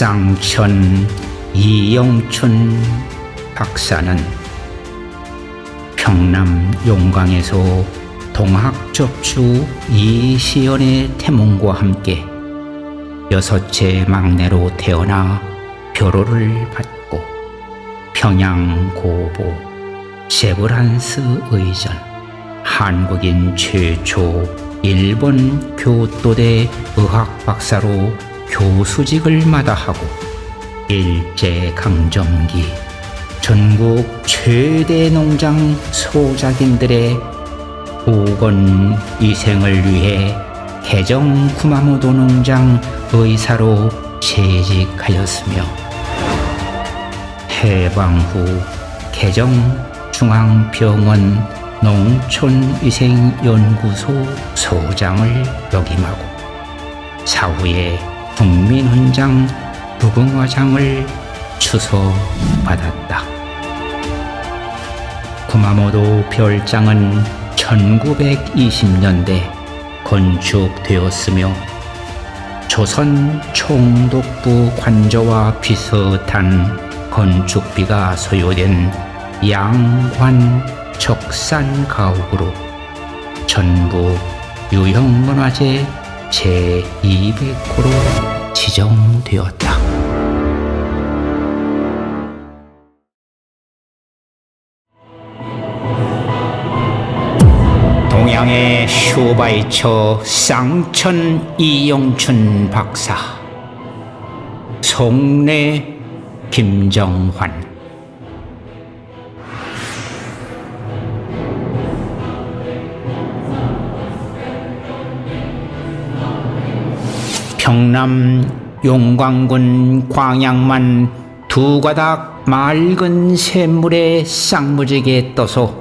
쌍천 이영춘 박사는 평남 용강에서 동학접주 이시연의 태몽과 함께 여섯째 막내로 태어나 표로를 받고 평양 고보 세브란스 의전 한국인 최초 일본 교토대 의학 박사로 교수직을 마다하고 일제 강점기 전국 최대 농장 소작인들의 보건 위생을 위해 개정 구마모도 농장 의사로 재직하였으며 해방 후 개정 중앙병원 농촌위생연구소 소장을 역임하고 사후에 국민훈장 부궁화장을 추서받았다. 구마모도 별장은 1920년대 건축되었으며 조선 총독부 관저와 비슷한 건축비가 소요된 양관 적산 가옥으로 전국 유형문화재 제200호로 지정되었다. 동양의 슈바이처 쌍천 이용춘 박사 송내 김정환 평남 용광군 광양만 두 가닥 맑은 샘물에 쌍무지게 떠서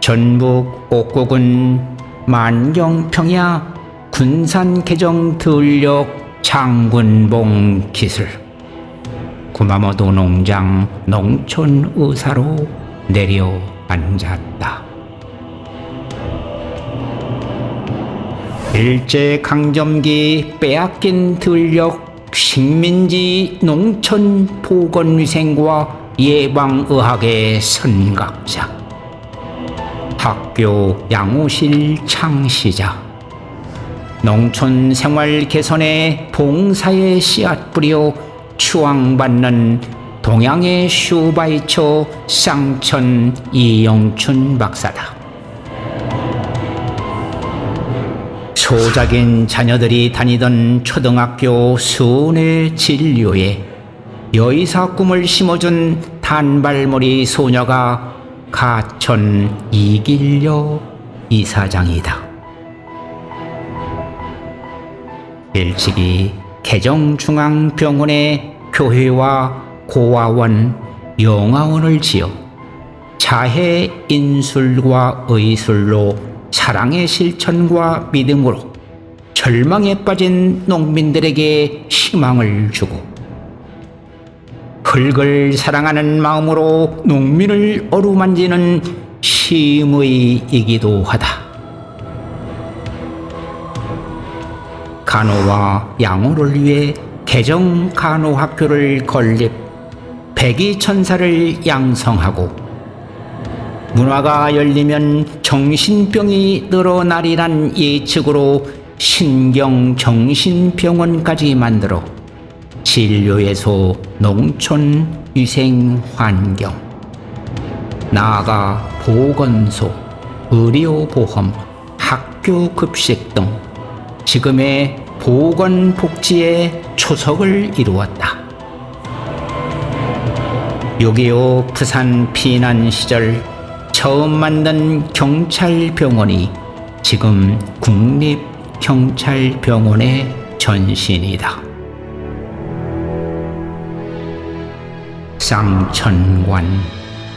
전북 옥곡은 만경평야 군산 개정 들녘 장군봉 기술 구마모도 농장 농촌 의사로 내려앉았다. 일제 강점기 빼앗긴 들녘 식민지 농촌 보건위생과 예방의학의 선각자 학교 양호실 창시자 농촌 생활 개선에 봉사의 씨앗 뿌려 추앙받는 동양의 슈바이처 쌍천 이영춘 박사다. 소작인 자녀들이 다니던 초등학교 수은의 진료에 여의사 꿈을 심어준 단발머리 소녀가 가천 이길려 이사장이다. 일찍이 개정중앙병원에 교회와 고아원, 영아원을 지어 자해 인술과 의술로 사랑의 실천과 믿음으로 절망에 빠진 농민들에게 희망을 주고 흙을 사랑하는 마음으로 농민을 어루만지는 심의이기도 하다. 간호와 양호를 위해 개정 간호학교를 건립, 백이천사를 양성하고 문화가 열리면 정신병이 늘어나리란 예측으로 신경정신병원까지 만들어 진료에서 농촌 위생 환경, 나아가 보건소, 의료보험, 학교 급식 등 지금의 보건복지의 초석을 이루었다. 6.25 부산 피난 시절 처음 만든 경찰병원이 지금 국립경찰병원의 전신이다. 쌍천관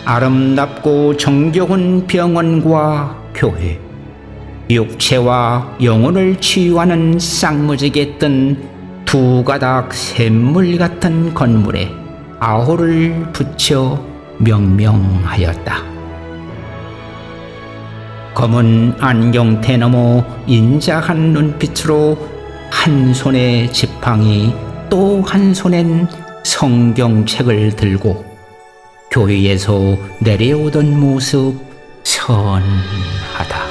아름답고 정겨운 병원과 교회 육체와 영혼을 치유하는 쌍무지게 뜬 두 가닥 샘물 같은 건물에 아호를 붙여 명명하였다. 검은 안경테 너머 인자한 눈빛으로 한 손에 지팡이 또또한 손엔 성경책을 들고 교회에서 내려오던 모습 선하다.